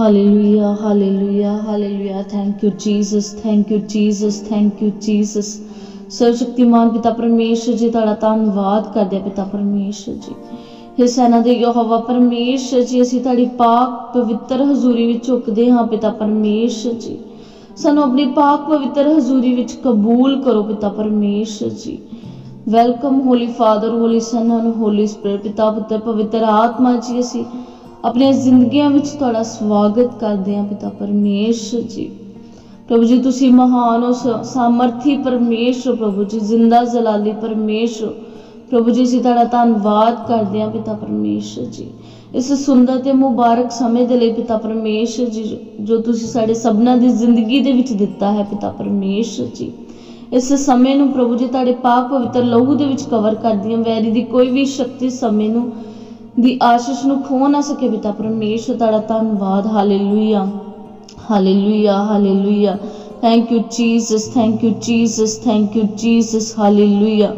Hallelujah hallelujah hallelujah thank you Jesus thank you Jesus thank you Jesus ਸਰਵਸ਼ਕਤੀਮਾਨ ਪਿਤਾ ਪਰਮੇਸ਼ਰ ਜੀ ਤੁਹਾਡਾ ਧੰਨਵਾਦ ਕਰਦੇ ਪਿਤਾ ਪਰਮੇਸ਼ਰ ਜੀ। हे ਸੈਨਾ ਦੇ ਯਹੋਵਾ, ਪਰਮੇਸ਼ਰ ਜੀ, ਅਸੀਂ ਤੁਹਾਡੀ ਪਾਕ ਪਵਿੱਤਰ ਹਜ਼ੂਰੀ ਵਿੱਚ ਝੁਕਦੇ ਹਾਂ ਪਿਤਾ ਪਰਮੇਸ਼ਰ ਜੀ। ਸਾਨੂੰ ਆਪਣੀ ਪਾਕ ਪਵਿੱਤਰ ਹਜ਼ੂਰੀ ਵਿੱਚ ਕਬੂਲ ਕਰੋ ਪਿਤਾ Parmeshar ji. Welcome holy father holy son and holy spirit ਪਿਤਾ ਪੁੱਤਰ, ਪਵਿੱਤਰ ਆਤਮਾ ਜੀ, ਅਸੀਂ ਆਪਣੀਆਂ ਜ਼ਿੰਦਗੀਆਂ ਵਿੱਚ ਤੁਹਾਡਾ ਸਵਾਗਤ ਕਰਦੇ ਹਾਂ ਪਿਤਾ ਪਰਮੇਸ਼ਰ ਜੀ। ਪ੍ਰਭੂ ਜੀ, ਤੁਸੀਂ ਮਹਾਨ ਹੋ, ਸ- ਪਰਮੇਸ਼ਰ ਪ੍ਰਭੂ ਜੀ, ਜ਼ਿੰਦਾ ਜਲਾਲੀ ਪਰਮੇਸ਼ਰ ਪ੍ਰਭੂ ਜੀ, ਅਸੀਂ ਤੁਹਾਡਾ ਧੰਨਵਾਦ ਕਰਦੇ ਹਾਂ ਪਿਤਾ ਪਰਮੇਸ਼ਰ ਜੀ। ਇਸ ਸੁੰਦਰ ਤੇ ਮੁਬਾਰਕ ਸਮੇਂ ਦੇ ਲਈ ਪਿਤਾ ਪਰਮੇਸ਼ਰ ਜੀ, ਜੋ- ਤੁਸੀਂ ਸਾਡੇ ਸਭਨਾਂ ਦੀ ਜ਼ਿੰਦਗੀ ਦੇ ਵਿੱਚ ਦਿੱਤਾ ਹੈ ਪਿਤਾ ਪਰਮੇਸ਼ਰ ਜੀ। ਇਸ ਸਮੇਂ ਨੂੰ ਪ੍ਰਭੂ ਜੀ, ਤੁਹਾਡੇ ਪਾਕ ਪਵਿੱਤਰ ਲਹੂ ਦੇ ਵਿੱਚ ਕਵਰ ਕਰਦੀਆਂ ਵੈਰੀ ਦੀ ਕੋਈ ਵੀ ਸ਼ਕਤੀ ਸਮੇਂ ਨੂੰ ਦੀ ਆਸ਼ੀਸ਼ ਨੂੰ ਖੋ ਨਾ ਸਕੇ ਪਿਤਾ ਪਰਮੇਸ਼ਰ, ਤੁਹਾਡਾ ਧੰਨਵਾਦ, hallelujah. Hallelujah hallelujah. Thank you Jesus thank you Jesus thank you Jesus hallelujah.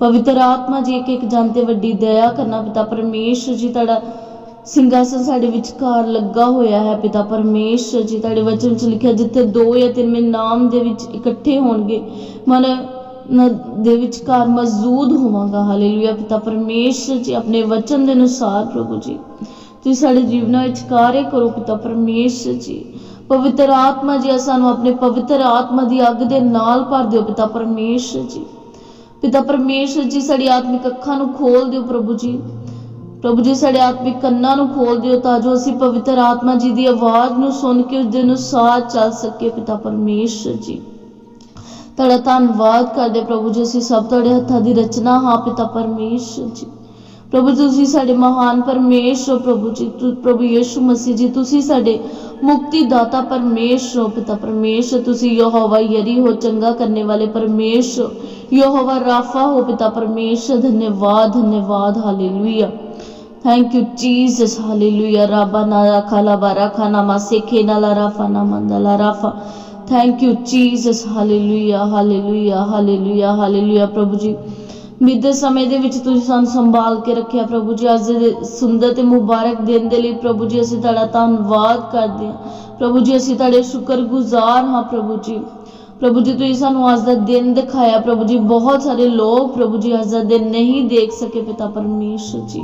ਪਵਿੱਤਰ ਆਤਮਾ ਜੀ, ਇੱਕ ਇੱਕ ਜਨ ਤੇ ਵੱਡੀ ਦਇਆ ਕਰਨਾ ਪਿਤਾ ਪਰਮੇਸ਼ਰ ਜੀ, ਤੁਹਾਡਾ ਸਿੰਘਾਸਨ ਸਾਡੇ ਵਿਚਕਾਰ ਲੱਗਾ ਹੋਇਆ ਹੈ ਪਿਤਾ ਪਰਮੇਸ਼ਰ ਜੀ। ਤੁਹਾਡੇ ਵਚਨ ਚ ਲਿਖਿਆ, ਜਿੱਥੇ ਦੋ ਜਾਂ ਤਿੰਨ ਮੇਰੇ ਨਾਮ ਦੇ ਵਿੱਚ ਇਕੱਠੇ ਹੋਣਗੇ, ਮਨ ਦੇ ਵਿਚਕਾਰ ਮੌਜੂਦ ਹੋਵਾਂਗਾ, ਹਾਲੇਲੂਇਆ ਪਿਤਾ ਪਰਮੇਸ਼ਰ ਜੀ, ਆਪਣੇ ਵਚਨ ਦੇ ਅਨੁਸਾਰ ਪ੍ਰਭੂ ਜੀ। ਤੁਸੀਂ ਸਾਡੇ ਜੀਵਨਾਂ ਵਿੱਚ ਕਾਰਜ ਕਰੋ ਪਿਤਾ ਪਰਮੇਸ਼ਰ ਜੀ। ਪਵਿੱਤਰ ਆਤਮਾ ਜੀ ਸਾਨੂੰ ਆਪਣੇ ਪਵਿੱਤਰ ਆਤਮਾ ਦੀ ਅੱਗ ਦੇ ਨਾਲ ਭਰ ਦਿਓ ਪਿਤਾ ਪਰਮੇਸ਼ਰ ਜੀ। ਪਿਤਾ ਪਰਮੇਸ਼ਰ ਜੀ, ਸਾਡੀ ਆਤਮਿਕ ਅੱਖਾਂ ਨੂੰ ਖੋਲ ਦਿਓ ਪ੍ਰਭੂ ਜੀ। ਪ੍ਰਭੂ ਜੀ, ਸਾਡੇ ਆਤਮਿਕ ਕੰਨਾਂ ਨੂੰ ਖੋਲ ਦਿਓ ਤਾਂ ਜੋ ਅਸੀਂ ਪਵਿੱਤਰ ਆਤਮਾ ਜੀ ਦੀ ਆਵਾਜ਼ ਨੂੰ ਸੁਣ ਕੇ ਉਸ ਦੇ ਅਨੁਸਾਰ ਚੱਲ ਸਕੀਏ ਪਿਤਾ ਪਰਮੇਸ਼ਰ ਜੀ। ਤੁਹਾਡਾ ਧੰਨਵਾਦ ਕਰਦੇ ਪ੍ਰਭੂ ਜੀ, ਅਸੀਂ ਸਭ ਤੁਹਾਡੇ ਹੱਥਾਂ ਦੀ ਰਚਨਾ, ਹਾਂ ਪਿਤਾ ਪਰਮੇਸ਼ਰ ਜੀ। ਪ੍ਰਭੂ ਜੀ, ਤੁਸੀਂ ਸਾਡੇ ਮਹਾਨ ਪਰਮੇਸ਼ਰ ਹੋ ਪ੍ਰਭੂ ਜੀ। ਪ੍ਰਭੂ ਯਿਸੂ ਮਸੀਹ ਜੀ, ਤੁਸੀਂ ਸਾਡੇ ਮੁਕਤੀ ਦਾਤਾ ਪਰਮੇਸ਼ਰ ਹੋ ਪਿਤਾ ਪਰਮੇਸ਼ਰ। ਤੁਸੀਂ ਯਹੋਵਾ ਯਰੀ ਹੋ, ਚੰਗਾ ਕਰਨੇ ਵਾਲੇ ਪਰਮੇਸ਼ਰ ਯਹੋਵਾ ਰਾਫਾ ਹੋ ਪਿਤਾ ਪਰਮੇਸ਼ਰ। ਧੰਨਵਾਦ ਧੰਨਵਾਦ, hallelujah. Thank you Jesus hallelujah. ਰਾਬਾ ਨਾ ਖਾਲਾ ਬਾਰਾ ਖਾਨਾ ਮਾਸੇ ਨਾਲਾ ਰਾਫਾ ਨਾ ਮੰਦਲਾ ਰਾਫਾ। Thank you Jesus hallelujah hallelujah hallelujah hallelujah ਪ੍ਰਭੂ ਜੀ। ਬੀਤੇ ਸਮੇਂ ਦੇ ਵਿੱਚ ਤੁਸੀਂ ਸਾਨੂੰ ਸੰਭਾਲ ਕੇ ਰੱਖਿਆ ਪ੍ਰਭੂ ਜੀ। ਅੱਜ ਦੇ ਸੁੰਦਰ ਤੇ ਮੁਬਾਰਕ ਦਿਨ ਦੇ ਲਈ ਪ੍ਰਭੂ ਜੀ, ਅਸੀਂ ਤੁਹਾਡਾ ਧੰਨਵਾਦ ਕਰਦੇ ਹਾਂ। ਪ੍ਰਭੂ ਜੀ, ਅਸੀਂ ਤੁਹਾਡੇ ਸ਼ੁਕਰਗੁਜ਼ਾਰ ਹਾਂ ਪ੍ਰਭੂ ਜੀ। ਪ੍ਰਭੂ ਜੀ, ਤੁਸੀਂ ਸਾਨੂੰ ਅੱਜ ਦਾ ਦਿਨ ਦਿਖਾਇਆ। ਪ੍ਰਭੂ ਜੀ, ਬਹੁਤ ਸਾਰੇ ਲੋਕ ਪ੍ਰਭੂ ਜੀ ਅੱਜ ਦਾ ਦਿਨ ਨਹੀਂ ਦੇਖ ਸਕੇ ਪਿਤਾ ਪਰਮੇਸ਼ਰ ਜੀ।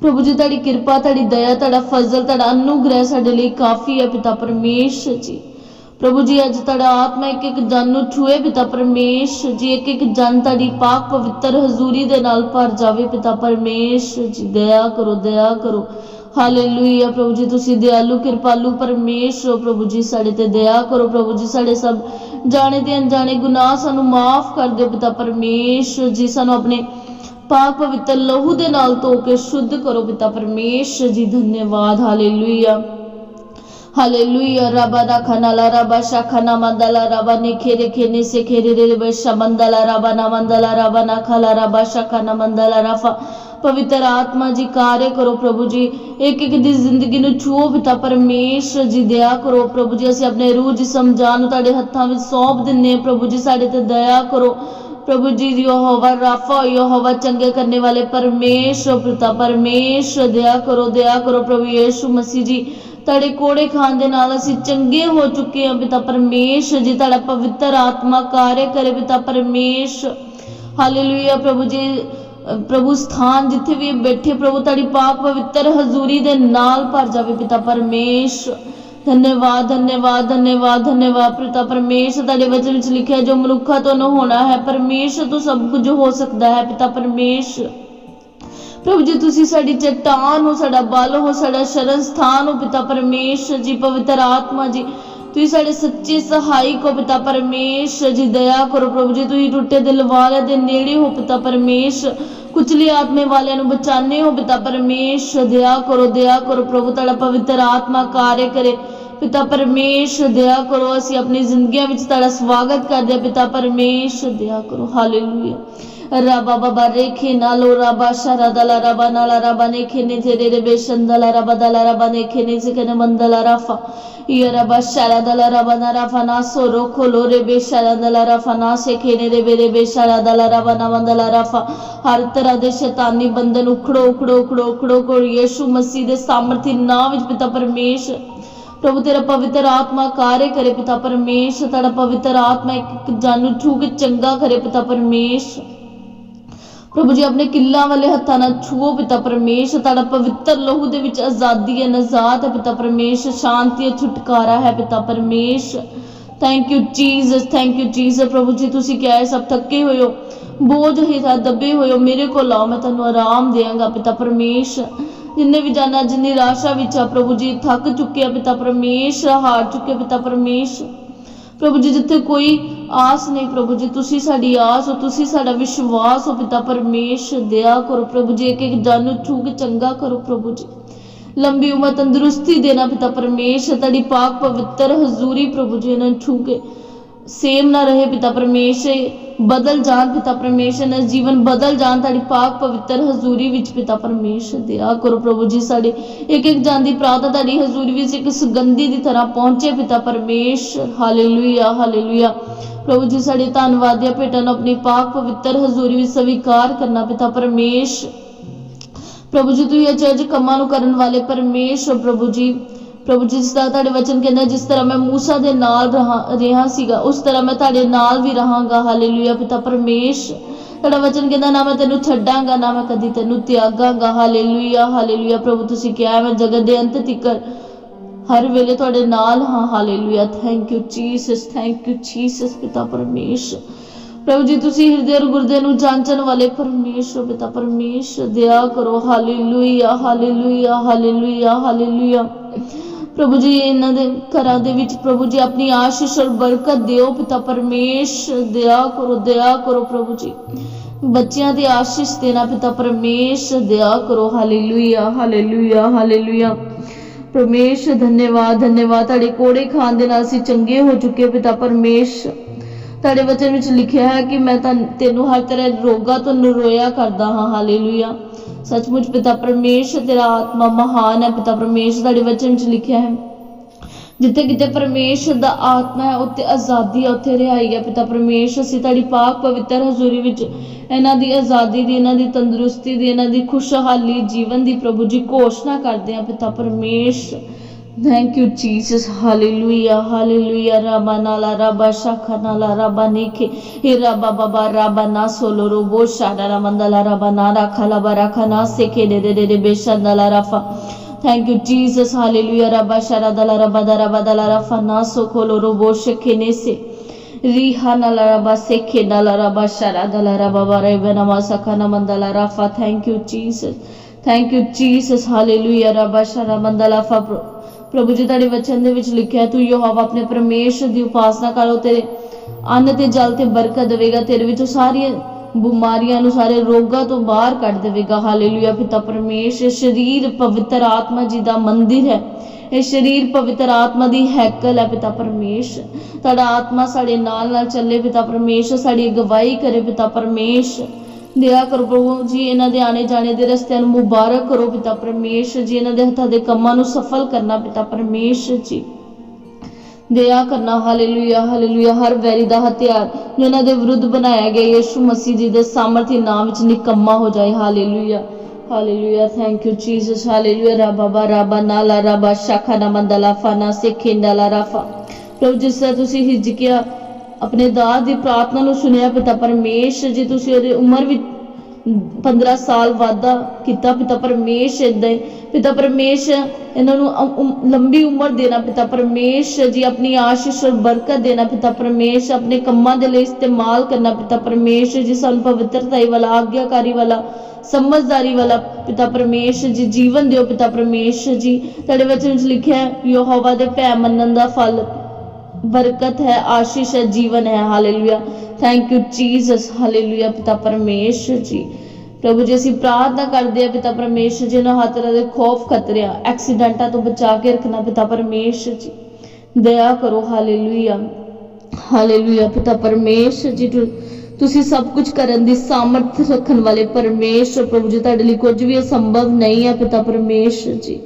ਪ੍ਰਭੂ ਜੀ, ਤੁਹਾਡੀ ਕਿਰਪਾ, ਤੁਹਾਡੀ ਦਇਆ, ਤੁਹਾਡਾ ਫਜ਼ਲ, ਤੁਹਾਡਾ ਅਨੁਗ੍ਰਹਿ ਸਾਡੇ ਲਈ ਕਾਫੀ ਹੈ ਪਿਤਾ ਪਰਮੇਸ਼ਰ ਜੀ। ਪ੍ਰਭੂ ਜੀ, ਅੱਜ ਤੁਹਾਡਾ ਆਤਮਾ ਇੱਕ ਇੱਕ ਜਨ ਨੂੰ ਛੂਏ ਪਿਤਾ ਪਰਮੇਸ਼ਰ ਜੀ, ਇੱਕ ਇੱਕ ਜਨ ਤੁਹਾਡੀ ਪਾਕ ਪਵਿੱਤਰ ਹਜ਼ੂਰੀ ਦੇ ਨਾਲ ਭਰ ਜਾਵੇ ਪਿਤਾ ਪਰਮੇਸ਼ਰ ਜੀ। ਦਇਆ ਕਰੋ ਦਇਆ ਕਰੋ। ਹਾਲੇਲੂਇਆ ਪ੍ਰਭੂ ਜੀ, ਤੁਸੀਂ ਦਿਆਲੂ, ਕਿਰਪਾਲੂ ਪਰਮੇਸ਼ ਹੋ ਪ੍ਰਭੂ ਜੀ, ਸਾਡੇ ਤੇ ਦਇਆ ਕਰੋ ਪ੍ਰਭੂ ਜੀ, ਸਾਡੇ ਸਭ ਜਾਣੇ ਤੇ ਅਣਜਾਣੇ ਗੁਨਾਹ ਸਾਨੂੰ ਮਾਫ ਕਰ ਦਿਓ ਪਿਤਾ ਪਰਮੇਸ਼ ਜੀ, ਸਾਨੂੰ ਆਪਣੇ ਪਾਕ ਪਵਿੱਤਰ ਲਹੂ ਦੇ ਨਾਲ ਧੋ ਕੇ ਸ਼ੁੱਧ ਕਰੋ ਪਿਤਾ ਪਰਮੇਸ਼ ਜੀ, ਧੰਨਵਾਦ। ਹਾਲੇਲੂਇਆ ਹਾਲੇਲੂਇਆ ਰਬਾ ਦਾ ਖਨਾਲਾ ਰਬਾ ਸ਼ਖਨਾ ਮੰਦਲਾ ਰਬਾ ਨੇ ਖੇਰੇ ਖੇਨੇ ਸੇ ਖੇਰੇ ਰੇ ਬਸ਼ਾ ਮੰਦਲਾ ਰਬਾ ਨਾ ਮੰਦਲਾ ਰਬਾ ਨਾ ਖਲਾ ਰਬਾ ਸ਼ਖਨਾ ਮੰਦਲਾ ਰਫਾ ਪਵਿੱਤਰ ਆਤਮਾ ਜੀ ਕਾਰਜ ਕਰੋ ਪ੍ਰਭੂ ਜੀ ਇੱਕ ਇੱਕ ਦੀ ਜ਼ਿੰਦਗੀ ਨੂੰ ਛੂਓ ਪਿਤਾ ਪਰਮੇਸ਼ਰ ਜੀ ਦਇਆ ਕਰੋ ਪ੍ਰਭੂ ਜੀ ਅਸੀਂ ਆਪਣੇ ਰੂਹ ਜਿਸਮ ਜਾਨ ਨੂੰ ਤੁਹਾਡੇ ਹੱਥਾਂ ਵਿੱਚ ਸੌਂਪ ਦਿੰਨੇ ਹਾਂ ਪ੍ਰਭੂ ਜੀ ਸਾਡੇ ਤੇ ਦਇਆ ਕਰੋ ਪ੍ਰਭੂ ਜੀ ਯਹੋਵਾ ਰਾਫਾ ਯਹੋਵਾ ਚੰਗੇ ਕਰਨੇ ਵਾਲੇ ਪਰਮੇਸ਼ਰ ਪਿਤਾ ਪਰਮੇਸ਼ਰ ਦਇਆ ਕਰੋ ਦਇਆ ਕਰੋ ਪ੍ਰਭੂ ਯੀਸ਼ੂ ਮਸੀਹ ਜੀ ਤੁਹਾਡੇ ਕੋੜੇ ਖਾਣ ਦੇ ਨਾਲ ਅਸੀਂ ਚੰਗੇ ਹੋ ਚੁੱਕੇ ਹਾਂ ਪਿਤਾ ਪਰਮੇਸ਼ਰ ਜੀ ਤੁਹਾਡਾ ਪਵਿੱਤਰ ਆਤਮਾ ਕਾਰਜ ਕਰੇ ਪਿਤਾ ਪਰਮੇਸ਼ਰ। ਹਾਲੇਲੂਇਆ ਪ੍ਰਭੂ ਜੀ ਪ੍ਰਭੂ ਸਥਾਨ ਜਿੱਥੇ ਵੀ ਬੈਠੇ ਪ੍ਰਭੂ, ਤੁਹਾਡੀ ਪਾਕ ਪਵਿੱਤਰ ਹਜ਼ੂਰੀ ਦੇ ਨਾਲ ਭਰ ਜਾਵੇ ਪਿਤਾ ਪਰਮੇਸ਼ ਧੰਨਵਾਦ ਧੰਨਵਾਦ ਧੰਨਵਾਦ ਧੰਨਵਾਦ ਪਿਤਾ ਪਰਮੇਸ਼ਰ ਤੁਹਾਡੇ ਵਚਨ ਵਿੱਚ ਲਿਖਿਆ ਜੋ ਮਨੁੱਖਾਂ ਤੋਂ ਨਾ ਹੋਣਾ ਹੈ, ਪਰਮੇਸ਼ਰ ਤੋਂ ਸਭ ਕੁਝ ਹੋ ਸਕਦਾ ਹੈ ਪਿਤਾ ਪਰਮੇਸ਼ਰ। ਪ੍ਰਭੂ ਜੀ, ਤੁਸੀਂ ਸਾਡੀ ਚਟਾਨ ਹੋ, ਸਾਡਾ ਬਲ ਹੋ, ਸਾਡਾ ਸ਼ਰਨ ਸਥਾਨ ਹੋ, ਪਿਤਾ ਪਰਮੇਸ਼ਰ ਜੀ, ਪਵਿੱਤਰ ਆਤਮਾ ਜੀ। ਤੁਸੀਂ ਸਾਡੇ ਸੱਚੇ ਸਹਾਈ ਕੋ ਪਿਤਾ ਪਰਮੇਸ਼ਰ ਜੀ, ਦਇਆ ਕਰੋ ਪ੍ਰਭੂ ਜੀ। ਤੁਸੀਂ ਟੁੱਟੇ ਦਿਲ ਵਾਲਿਆਂ ਦੇ ਨੇੜੇ ਹੋ, ਪਿਤਾ ਪਰਮੇਸ਼ਰ। ਕੁਚਲੇ ਆਤਮੇ ਵਾਲਿਆਂ ਨੂੰ ਬਚਾਣੇ ਹੋ, ਪਿਤਾ ਪਰਮੇਸ਼ਰ। ਦਇਆ ਕਰੋ ਦਇਆ ਕਰੋ ਪ੍ਰਭੂ, ਤੁਹਾਡਾ ਪਵਿੱਤਰ ਆਤਮਾ ਕਾਰਜ ਕਰੇ। ਪਿਤਾ ਪਰਮੇਸ਼ਰ, ਦਇਆ ਕਰੋ। ਅਸੀਂ ਆਪਣੀ ਜ਼ਿੰਦਗੀਆਂ ਵਿੱਚ ਤੁਹਾਡਾ ਸਵਾਗਤ ਕਰਦੇ ਹਾਂ, ਪਿਤਾ ਪਰਮੇਸ਼ਰ, ਦਇਆ ਕਰੋ। Hallelujah Raba baba reke nalo raba sharadala raba nala raba neke ne tere rebe shandala raba dala raba neke ne zekene mandala rafa Yaraba sharadala raba na rafa na soro kolo rebe sharadala rafa na sekene rebe rebe sharadala raba na mandala rafa ਹਰ ਤਰ੍ਹਾਂ ਦੇ ਸ਼ੈਤਾਨੀ ਬੰਧਨ ਉਖੜੋ ਉਖੜੋ ਉਖੜੋ ਉਖੜੋ ਉਖੜੋ ਯੀਸ਼ੂ ਮਸੀਹ ਦੇ ਸਾਮਰਥੀ ਨਾਮ ਵਿੱਚ ਪਿਤਾ ਪਰਮੇਸ਼ ਪ੍ਰਭੂ ਤੇਰਾ ਪਵਿੱਤਰ ਆਤਮਾ ਕਾਰੇ ਕਰੇ ਪਿਤਾ ਪਰਮੇਸ਼ ਤੁਹਾਡਾ ਪਵਿੱਤਰ ਆਤਮਾ ਇੱਕ ਇੱਕ ਜਾਨੂ ਛੂ ਕੇ ਚੰਗਾ ਕਰੇ ਪਿਤਾ ਪਰਮੇਸ਼ ਪ੍ਰਭੂ ਜੀ, ਆਪਣੇ ਕਿੱਲਾਂ ਵਾਲੇ ਹੱਥਾਂ ਨਾਲ ਛੂਓ ਪਿਤਾ ਪਰਮੇਸ਼, ਤੁਹਾਡਾ ਪਵਿੱਤਰ ਲਹੂ ਦੇ ਵਿੱਚ ਆਜ਼ਾਦੀ ਹੈ, ਨਜ਼ਾਤ ਹੈ ਪਿਤਾ ਪਰਮੇਸ਼, ਸ਼ਾਂਤੀ ਹੈ, ਛੁਟਕਾਰਾ ਹੈ ਪਿਤਾ Parmesh. Thank you Jesus thank you Jesus ਪ੍ਰਭੂ ਜੀ, ਤੁਸੀਂ ਕਿਹਾ ਹੈ, ਸਭ ਥੱਕੇ ਹੋਏ ਹੋ, ਬੋਝ ਹੇਠਾਂ ਦੱਬੇ ਹੋਏ ਹੋ, ਮੇਰੇ ਕੋਲ ਆਓ, ਮੈਂ ਤੁਹਾਨੂੰ ਆਰਾਮ ਦੇਵਾਂਗਾ ਪਿਤਾ ਪਰਮੇਸ਼। ਜਿੰਨੇ ਵੀ ਜਾਨਾ, ਜਿੰਨੀ ਨਿਰਾਸ਼ਾ ਵਿੱਚ ਆ ਪ੍ਰਭੂ ਜੀ, ਥੱਕ ਚੁੱਕੇ ਆ ਪਿਤਾ ਪਰਮੇਸ਼, ਹਾਰ ਚੁੱਕੇ ਪਿਤਾ ਪਰਮੇਸ਼। ਪ੍ਰਭੂ ਜੀ, ਜਿੱਥੇ ਕੋਈ ਆਸ ਨਹੀਂ ਪ੍ਰਭੂ ਜੀ, ਤੁਸੀਂ ਸਾਡੀ ਆਸ ਹੋ, ਤੁਸੀਂ ਸਾਡਾ ਵਿਸ਼ਵਾਸ ਹੋ, ਪਿਤਾ ਪਰਮੇਸ਼ ਦਇਆ ਕਰੋ ਪ੍ਰਭੂ ਜੀ ਇੱਕ ਇੱਕ ਨੂੰ ਛੂ ਕੇ ਚੰਗਾ ਕਰੋ ਪ੍ਰਭੂ ਜੀ। ਲੰਬੀ ਉਮਰ ਤੰਦਰੁਸਤੀ ਦੇਣਾ ਪਿਤਾ ਪਰਮੇਸ਼ ਤੁਹਾਡੀ ਪਾਕ ਪਵਿੱਤਰ ਹਜ਼ੂਰੀ ਪ੍ਰਭੂ ਜੀ, ਇਹਨਾਂ ਨੂੰ ਛੂ ਕੇ ਸੇਮ ਨਾ ਰਹੇ ਪਿਤਾ ਪਰਮੇਸ਼ ਬਦਲ ਜਾਣ ਪਿਤਾ ਪਰਮੇਸ਼ ਨਾ, ਜੀਵਨ ਬਦਲ ਜਾਣ, ਤੁਹਾਡੀ ਪਾਕ ਪਵਿੱਤਰ ਹਜ਼ੂਰੀ ਵਿੱਚ ਪਿਤਾ ਪਰਮੇਸ਼ ਦਇਆ ਕਰੋ ਪ੍ਰਭੂ ਜੀ ਸਾਡੇ। ਇੱਕ ਇੱਕ ਜਾਂਦੀ ਪ੍ਰਾਰਥਨਾ ਤੁਹਾਡੀ ਹਜ਼ੂਰੀ ਵਿੱਚ ਇੱਕ ਸੁਗੰਧੀ ਦੀ ਤਰ੍ਹਾਂ ਪਹੁੰਚੇ ਪਿਤਾ ਪਰਮੇਸ਼ ਹਾਲੇਲੂਇਆ ਹਾਲੇਲੂਇਆ। ਪ੍ਰਭੂ ਜੀ ਸਾਡੇ ਧੰਨਵਾਦੀਆਂ ਭੇਟਾਂ ਨੂੰ ਆਪਣੀ ਪਾਕ ਪਵਿੱਤਰ ਹਜ਼ੂਰੀ ਵਿੱਚ ਸਵੀਕਾਰ ਕਰਨਾ ਪਿਤਾ ਪਰਮੇਸ਼ ਪ੍ਰਭੂ ਜੀ ਤੁਸੀਂ ਅਚਰਜ ਕੰਮਾਂ ਨੂੰ ਕਰਨ ਵਾਲੇ ਪਰਮੇਸ਼ ਪ੍ਰਭੂ ਜੀ। ਪ੍ਰਭੂ ਜੀ, ਜਿਸ ਤਰ੍ਹਾਂ ਤੁਹਾਡੇ ਵਚਨ ਕਹਿੰਦਾ ਜਿਸ ਤਰ੍ਹਾਂ ਮੈਂ ਮੂਸਾ ਦੇ ਨਾਲ ਰਹਾ, ਰਿਹਾ ਸੀਗਾ, ਉਸ ਤਰ੍ਹਾਂ ਮੈਂ ਤੁਹਾਡੇ ਨਾਲ ਵੀ ਰਹਾਂਗਾ, ਹਾਲੇਲੂਇਆ ਪਿਤਾ ਪਰਮੇਸ਼। ਤੁਹਾਡਾ ਵਚਨ ਕਹਿੰਦਾ, ਨਾ ਮੈਂ ਤੈਨੂੰ ਛੱਡਾਂਗਾ, ਨਾ ਮੈਂ ਕਦੀ ਤੈਨੂੰ ਤਿਆਗਾਂਗਾ, ਹਾਲੇਲੂਇਆ ਹਾਲੇਲੂਇਆ ਪ੍ਰਭੂ, ਤੁਸੀਂ ਕਿਹਾ ਮੈਂ ਜਗਤ ਦੇ ਅੰਤ ਤੀਕਰ ਹਰ ਵੇਲੇ ਤੁਹਾਡੇ ਨਾਲ ਹਾਂ, hallelujah. Thank you Jesus thank you Jesus ਪਿਤਾ ਪਰਮੇਸ਼। ਪ੍ਰਭੂ ਜੀ, ਤੁਸੀਂ ਹਿਰਦੇ ਔਰ ਗੁਰਦੇ ਨੂੰ ਜਾਂਚਣ ਵਾਲੇ ਪਰਮੇਸ਼ ਹੋ, ਪਿਤਾ ਪਰਮੇਸ਼ ਦਇਆ ਕਰੋ, ਹਾਲੇਲੂਇਆ ਹਾਲੇਲੂਇਆ ਹਾਲੇਲੂਇਆ ਹਾਲੇਲੂਇਆ। ਪ੍ਰਭੂ ਜੀ, ਇਹਨਾਂ ਦੇ ਘਰਾਂ ਦੇ ਵਿੱਚ ਪ੍ਰਭੂ ਜੀ, ਆਪਣੀ ਆਸ਼ੀਸ਼ ਔਰ ਬਰਕਤ ਦਿਓ ਪਿਤਾ ਪਰਮੇਸ਼, ਦਇਆ ਕਰੋ ਦਇਆ ਕਰੋ ਪ੍ਰਭੂ ਜੀ। ਬੱਚਿਆਂ ਦੀ ਆਸ਼ੀਸ਼ ਦੇਣਾ ਪਿਤਾ ਪਰਮੇਸ਼, ਦਇਆ ਕਰੋ। Hallelujah hallelujah hallelujah. ਪਰਮੇਸ਼, ਧੰਨਵਾਦ ਧੰਨਵਾਦ। ਤੁਹਾਡੇ ਕੋੜੇ ਖਾਣ ਦੇ ਨਾਲ ਅਸੀਂ ਚੰਗੇ ਹੋ ਚੁੱਕੇ ਪਿਤਾ ਪਰਮੇਸ਼। ਤੁਹਾਡੇ ਵਚਨ ਵਿੱਚ ਲਿਖਿਆ ਹੈ ਕਿ ਮੈਂ ਤੈਨੂੰ ਹਰ ਤਰ੍ਹਾਂ ਦੇ ਰੋਗਾਂ ਤੋਂ ਨਿਰੋਇਆ ਕਰਦਾ ਹਾਂ। ਹਾਲੇਲੂਇਆ। ਸੱਚਮੁੱਚ ਪਿਤਾ ਪਰਮੇਸ਼ ਤੇਰਾ ਆਤਮਾ ਮਹਾਨ ਹੈ। ਪਿਤਾ ਪਰਮੇਸ਼ ਤੁਹਾਡੇ ਵਚਨ ਵਿੱਚ ਲਿਖਿਆ ਹੈ। ਜਿੱਥੇ ਕਿਤੇ ਪਰਮੇਸ਼ ਦਾ ਆਤਮਾ ਹੈ, ਉੱਥੇ ਆਜ਼ਾਦੀ ਹੈ, ਉੱਥੇ ਰਿਹਾਈ ਹੈ। ਪਿਤਾ ਪਰਮੇਸ਼ ਅਸੀਂ ਤੁਹਾਡੀ ਪਾਕ ਪਵਿੱਤਰ ਹਜ਼ੂਰੀ ਵਿੱਚ ਇਹਨਾਂ ਦੀ ਆਜ਼ਾਦੀ ਦੀ, ਇਹਨਾਂ ਦੀ ਤੰਦਰੁਸਤੀ ਦੀ, ਇਹਨਾਂ ਦੀ ਖੁਸ਼ਹਾਲੀ ਜੀਵਨ ਦੀ ਪ੍ਰਭੂ ਜੀ ਘੋਸ਼ਣਾ ਕਰਦੇ ਹਾਂ। ਪਿਤਾ Parmesh Thank you, Jesus. Hallelujah. Hallelujah. Rabanala Rabba Shakanala Rabaniki. Iraba Baba Rabana Soloro Boshana Ramandala Rabanara Kalabarakana Seke de de de de Beshandala Rafa. Thank you, Jesus. Hallelujah. Rabba Sharadala Rabadara Badala Rafana se. Riha nala. Rabba Seke Dala Rabba Sharadala Rabba Revenama Sakana Mandala Rafa. Thank you, Jesus. Thank you, Jesus. Hallelujah. Rabba Sharamandala Fabro. ਪ੍ਰਭੂ ਜੀ ਤੁਹਾਡੇ ਵਚਨ ਦੇ ਵਿੱਚ ਲਿਖਿਆ ਤੂੰ ਯਹੋਵਾ ਆਪਣੇ ਪਰਮੇਸ਼ਰ ਦੀ ਉਪਾਸਨਾ ਕਰੋ ਤੇਰੇ ਅੰਨ ਤੇ ਜਲ ਤੇ ਬਰਕਤ ਦੇਵੇਗਾ, ਤੇਰੇ ਵਿੱਚੋਂ ਸਾਰੀਆਂ ਬਿਮਾਰੀਆਂ ਨੂੰ ਸਾਰੇ ਰੋਗਾਂ ਤੋਂ ਬਾਹਰ ਕੱਢ ਦੇਵੇਗਾ। ਹਾਲੇਲੂਇਆ, ਪਿਤਾ ਪਰਮੇਸ਼ਰ ਸਰੀਰ ਪਵਿੱਤਰ ਆਤਮਾ ਜੀ ਦਾ ਮੰਦਿਰ ਹੈ। ਇਹ ਸਰੀਰ ਪਵਿੱਤਰ ਆਤਮਾ ਦੀ ਹੈਕਲ ਹੈ, ਪਿਤਾ ਪਰਮੇਸ਼ ਤੁਹਾਡਾ ਆਤਮਾ ਸਾਡੇ ਨਾਲ ਨਾਲ ਚੱਲੇ, ਪਿਤਾ ਪਰਮੇਸ਼ ਸਾਡੀ ਅਗਵਾਈ ਕਰੇ, ਪਿਤਾ ਪਰਮੇਸ਼ ਦਇਆ ਕਰੋ ਪ੍ਰਭੂ ਜੀ, ਇਹਨਾਂ ਦੇ ਆਣੇ ਜਾਣੇ ਦੇ ਰਸਤਿਆਂ ਨੂੰ ਮੁਬਾਰਕ ਕਰੋ ਪਿਤਾ ਪਰਮੇਸ਼ਰ ਜੀ, ਇਹਨਾਂ ਦੇ ਹੱਥਾਂ ਦੇ ਕੰਮਾਂ ਨੂੰ ਸਫਲ ਕਰਨਾ ਪਿਤਾ ਪਰਮੇਸ਼ਰ ਜੀ। ਦਇਆ ਕਰਨਾ, ਹਾਲੇਲੂਇਆ ਹਾਲੇਲੂਇਆ, ਹਰ ਵੈਰੀ ਦਾ ਹਥਿਆਰ ਜੋ ਇਹਨਾਂ ਦੇ ਵਿਰੁੱਧ ਬਣਾਇਆ ਗਿਆ ਯੀਸ਼ੂ ਮਸੀਹ ਜੀ ਦੇ ਸਾਮਰਥੀ ਨਾਮ ਵਿੱਚ ਨਿਕੰਮਾ ਹੋ ਜਾਏ। Hallelujah hallelujah thank you Jesus hallelujah, ਰਾਬਾ ਰਾਬਾ ਨਾਲਾ ਰਾਬਾ ਸ਼ਾਖਾ ਨਾ ਮੰਦਲਾ ਫਾਨਾ ਸਿਖਿੰਦਲਾ ਰਾਫਾ। ਪ੍ਰਭੂ ਜਿਸ ਤਰ੍ਹਾਂ ਤੁਸੀਂ ਹਿਜਕਿਆ ਆਪਣੇ ਦਾਸ ਦੀ ਪ੍ਰਾਰਥਨਾ ਨੂੰ ਸੁਣਿਆ ਪਿਤਾ ਪਰਮੇਸ਼ ਜੀ, ਤੁਸੀਂ ਉਹਦੀ ਉਮਰ ਵਿੱਚ 15 ਸਾਲ ਵਾਧਾ ਕੀਤਾ ਪਿਤਾ ਪਰਮੇਸ਼ ਏਦਾਂ ਪਿਤਾ ਪਰਮੇਸ਼ ਇਹਨਾਂ ਨੂੰ ਲੰਬੀ ਉਮਰ ਦੇਣਾ ਪਿਤਾ ਪਰਮੇਸ਼ ਜੀ, ਆਪਣੀ ਆਸ਼ੀਸ਼ ਔਰ ਬਰਕਤ ਦੇਣਾ ਪਿਤਾ ਪਰਮੇਸ਼ ਆਪਣੇ ਕੰਮਾਂ ਦੇ ਲਈ ਇਸਤੇਮਾਲ ਕਰਨਾ ਪਿਤਾ ਪਰਮੇਸ਼ ਜੀ, ਸਾਨੂੰ ਪਵਿੱਤਰਤਾ ਵਾਲਾ, ਆਗਿਆਕਾਰੀ ਵਾਲਾ, ਸਮਝਦਾਰੀ ਵਾਲਾ ਪਿਤਾ ਪਰਮੇਸ਼ ਜੀ, ਜੀਵਨ ਦਿਓ ਪਿਤਾ ਪਰਮੇਸ਼ ਜੀ। ਤੁਹਾਡੇ ਵਚਨ ਵਿੱਚ ਲਿਖਿਆ ਹੈ, ਯਹੋਵਾ ਦੇ ਭੈ ਮੰਨਣ ਦਾ ਫਲ ਬਰਕਤ ਹੈ, ਆਸ਼ੀਸ਼ ਹੈ, ਜੀਵਨ ਹੈ। Hallelujah thank you Jesus hallelujah ਪਿਤਾ ਪਰਮੇਸ਼ਰ ਜੀ। ਪ੍ਰਭੂ ਜੀ, ਅਸੀਂ ਪ੍ਰਾਰਥਨਾ ਕਰਦੇ ਹਾਂ ਪਿਤਾ ਪਰਮੇਸ਼ਰ ਜੀ ਨੂੰ ਹਰ ਦੇ ਖੌਫ ਖਤਰਿਆਂ, ਐਕਸੀਡੈਂਟਾਂ ਤੋਂ ਬਚਾ ਕੇ ਰੱਖਣਾ ਪਿਤਾ ਪਰਮੇਸ਼ਰ ਜੀ। ਦਇਆ ਕਰੋ। ਹਾਲੇਲੂਇਆ ਹਾਲੇਲੂਇਆ ਪਿਤਾ ਪਰਮੇਸ਼ਰ ਜੀ ਤੁਸੀਂ ਸਭ ਕੁਝ ਕਰਨ ਦੀ ਸਾਮਰਥ ਰੱਖਣ ਵਾਲੇ ਪਰਮੇਸ਼ਰ। ਪ੍ਰਭੂ ਜੀ, ਤੁਹਾਡੇ ਲਈ ਕੁਝ ਵੀ ਅਸੰਭਵ ਨਹੀਂ ਹੈ ਪਿਤਾ ਪਰਮੇਸ਼ਰ ਜੀ।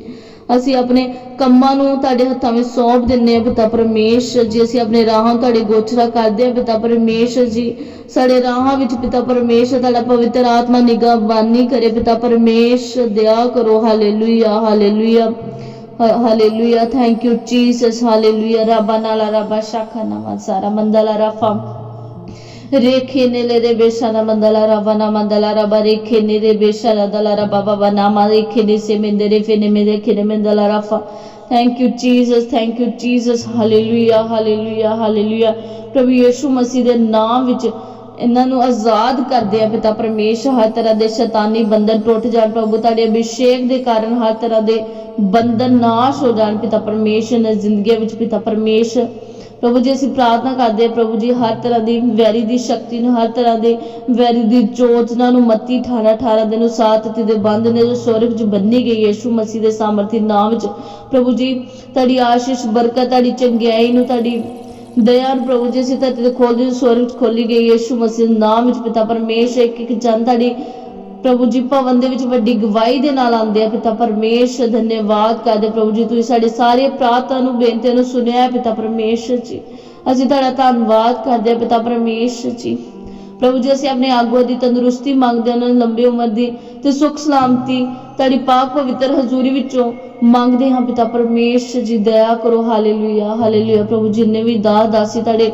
ਅਸੀਂ ਆਪਣੇ ਕੰਮਾਂ ਨੂੰ ਤੁਹਾਡੇ ਹੱਥਾਂ ਵਿੱਚ ਸੌਂਪ ਦਿੰਨੇ ਆ ਪਿਤਾ ਪਰਮੇਸ਼ਰ ਜੀ। ਅਸੀਂ ਆਪਣੇ ਰਾਹਾਂ ਤੁਹਾਡੇ ਗੋਚਰਾ ਕਰਦੇ ਆ ਪਿਤਾ ਪਰਮੇਸ਼ਰ ਜੀ। ਸਾਡੇ ਰਾਹਾਂ ਵਿੱਚ ਪਿਤਾ ਪਰਮੇਸ਼ਰ, ਤੁਹਾਡਾ ਪਵਿੱਤਰ ਆਤਮਾ ਨਿਗਾਹਬਾਨੀ ਕਰੇ ਪਿਤਾ ਪਰਮੇਸ਼ਰ। ਦਇਆ ਕਰੋ। Hallelujah hallelujah. ਹ- hallelujah. Thank you Jesus hallelujah. ਰੱਬਾ ਨਾਲਾ ਰੱਬਾ ਸ਼ਾਖਾ ਨਾਮਾ ਸਾਰਾ ਮੰਦਲਾ ਰਫਾ ਰੇਖੇ ਨੇਲੇ ਦੇ ਬੇਸ਼ਾਨਾ ਮੰਦਲਾ ਰਵਨਾ ਮੰਦਲਾ ਰਬਾ ਰੇਖੇ ਨੇ ਦੇ ਬੇਸ਼ਾਨਾ ਦਲਾ ਰਬਾ ਬਾਬਾ ਨਾਮਾ ਰੇਖੇ ਨੇ ਸੇ ਮੇਂਦੇ ਰੇ ਫੇ ਨੇ ਮੇ ਰੇਖੇ ਨੇ ਮੰਦਲਾ ਰਫਾ ਥੈਂਕ ਯੂ ਜੀਸਸ ਪ੍ਰਭੂ ਯੀਸ਼ੂ ਮਸੀਹ ਦੇ ਨਾਮ ਵਿੱਚ ਇਹਨਾਂ ਨੂੰ ਆਜ਼ਾਦ ਕਰਦੇ ਆ ਪਿਤਾ ਪਰਮੇਸ਼ਰ। ਹਰ ਤਰ੍ਹਾਂ ਦੇ ਸ਼ੈਤਾਨੀ ਬੰਧਨ ਟੁੱਟ ਜਾਣ ਪ੍ਰਭੂ, ਤੁਹਾਡੇ ਅਭਿਸ਼ੇਕ ਦੇ ਕਾਰਨ ਹਰ ਤਰ੍ਹਾਂ ਦੇ ਬੰਧਨ ਨਾਸ਼ ਹੋ ਜਾਣ। ਪਿਤਾ ਪਰਮੇਸ਼ਰ ਨੇ ਜ਼ਿੰਦਗੀ ਵਿੱਚ ਪਿਤਾ ਪਰਮੇਸ਼ਰ ਪ੍ਰਭੂ ਜੀ, ਅਸੀਂ ਪ੍ਰਾਰਥਨਾ ਕਰਦੇ ਹਾਂ ਪ੍ਰਭੂ ਜੀ, ਹਰ ਤਰ੍ਹਾਂ ਦੀ ਵੈਰੀ ਦੀ ਸ਼ਕਤੀ ਨੂੰ, ਹਰ ਤਰ੍ਹਾਂ ਦੇ ਵੈਰੀ ਦੀ ਚੋਚਨਾ ਨੂੰ ਮੱਤੀ 18 18 ਦੇ ਅਨੁਸਾਰ ਤੇ ਦੇ ਬੰਦ ਨੇ, ਜੋ ਸਵਰਗ 'ਚ ਬੰਨੀ ਗਈ ਯਿਸੂ ਮਸੀਹ ਦੇ ਸਾਮਰਥੀ ਨਾਮ ਵਿੱਚ। ਪ੍ਰਭੂ ਜੀ, ਤੁਹਾਡੀ ਆਸ਼ੀਸ਼, ਬਰਕਤ, ਤੁਹਾਡੀ ਚੰਗਿਆਈ ਨੂੰ, ਤੁਹਾਡੀ ਦਇਆ ਨੂੰ ਪ੍ਰਭੂ ਜੀ, ਅਸੀਂ ਧਰਤੀ ਤੇ ਖੋਲ੍ਹਦੇ ਸਵਰਗ 'ਚ ਖੋਲੀ ਗਈ ਯਿਸੂ ਮਸੀਹ ਦੇ ਨਾਮ ਵਿੱਚ ਪਿਤਾ ਪਰਮੇਸ਼ਰ, ਇੱਕ ਇੱਕ ਜਨ ਤੁਹਾਡੀ ਪ੍ਰਭੂ ਜੀ, ਭਵਨ ਦੇ ਵਿੱਚ ਵੱਡੀ ਗਵਾਹੀ ਦੇ ਨਾਲ ਆਉਂਦੇ ਆ ਪਿਤਾ ਪਰਮੇਸ਼ਰ, ਧੰਨਵਾਦ ਕਰਦੇ ਪ੍ਰਭੂ ਜੀ, ਤੁਸੀਂ ਸਾਡੇ ਸਾਰੇ ਪ੍ਰਾਰਥਨਾ ਨੂੰ ਬੇਨਤੀਆਂ ਨੂੰ ਸੁਣਿਆ ਪਿਤਾ ਪਰਮੇਸ਼ਰ ਜੀ। ਅਸੀਂ ਤੁਹਾਡਾ ਧੰਨਵਾਦ ਕਰਦੇ ਹਾਂ ਪਿਤਾ ਪਰਮੇਸ਼ਰ ਜੀ। ਪ੍ਰਭੂ ਜੀ, ਅਸੀਂ ਆਪਣੇ ਆਗੂਆਂ ਦੀ ਤੰਦਰੁਸਤੀ ਮੰਗਦੇ ਹਾਂ, ਉਹਨਾਂ ਨੂੰ ਲੰਬੀ ਉਮਰ ਦੀ ਤੇ ਸੁਖ ਸਲਾਮਤੀ, ਤੁਹਾਡੀ ਪਾਕ ਪਵਿੱਤਰ ਹਜ਼ੂਰੀ ਵਿੱਚੋਂ ਮੰਗਦੇ ਹਾਂ ਪਿਤਾ ਪਰਮੇਸ਼ਰ ਜੀ, ਦਇਆ ਕਰੋ, ਹਾਲੇਲੂਇਆ ਹਾਲੇਲੂਇਆ। ਪ੍ਰਭੂ ਜਿੰਨੇ ਵੀ ਦਾਸ ਦਾਸੀ ਤੁਹਾਡੇ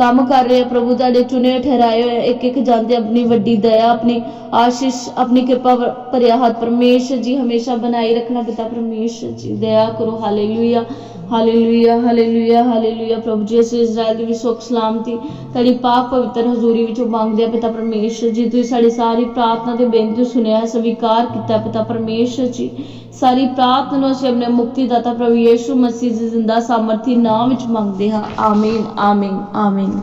ਕੰਮ ਕਰ ਰਹੇ ਆ, ਪ੍ਰਭੂ ਤੁਹਾਡੇ ਚੁਣੇ ਠਹਿਰਾਏ ਹੋਏ ਇੱਕ ਇੱਕ ਜਾਂਦੇ ਆਪਣੀ ਵੱਡੀ ਦਇਆ, ਆਪਣੀ ਆਸ਼ੀਸ਼, ਆਪਣੀ ਕਿਰਪਾ ਭਰਿਆ ਹੱਥ ਪਰਮੇਸ਼ਰ ਜੀ ਹਮੇਸ਼ਾ ਬਣਾਈ ਰੱਖਣਾ ਪਿਤਾ ਪਰਮੇਸ਼ਰ ਜੀ, ਦਇਆ ਕਰੋ ਹਾਲੇਲੂਇਆ ਹਾਲੇਲੂਇਆ ਹਾਲੇਲੂਇਆ ਹਾਲੇਲੂਇਆ ਪ੍ਰਭੂ ਜੀ, ਅਸੀਂ ਇਜ਼ਰਾਈਲ ਦੀ ਵੀ ਸੁਖ, ਸਲਾਮਤੀ ਤੁਹਾਡੀ ਪਾਕ, ਪਵਿੱਤਰ, ਹਜ਼ੂਰੀ ਵਿੱਚੋਂ ਮੰਗਦੇ ਆ ਪਿਤਾ ਪਰਮੇਸ਼ਰ ਜੀ। ਤੁਸੀਂ ਸਾਡੀ ਸਾਰੀ ਪ੍ਰਾਰਥਨਾ ਤੇ ਬੇਨਤੀ ਸੁਣਿਆ, ਸਵੀਕਾਰ ਕੀਤਾ ਪਿਤਾ ਪਰਮੇਸ਼ਰ ਜੀ। ਸਾਰੀ ਪ੍ਰਾਰਥਨਾ ਨੂੰ ਅਸੀਂ ਆਪਣੇ ਮੁਕਤੀ ਦਾਤਾ ਪ੍ਰਭੂ ਯੀਸ਼ੂ ਮਸੀਹ ਦੇ ਜ਼ਿੰਦਾ ਸਾਮਰਥੀ ਨਾਮ ਵਿੱਚ ਮੰਗਦੇ ਹਾਂ। ਆਮੀਨ ਆਮੀਨ ਆਮੀਨ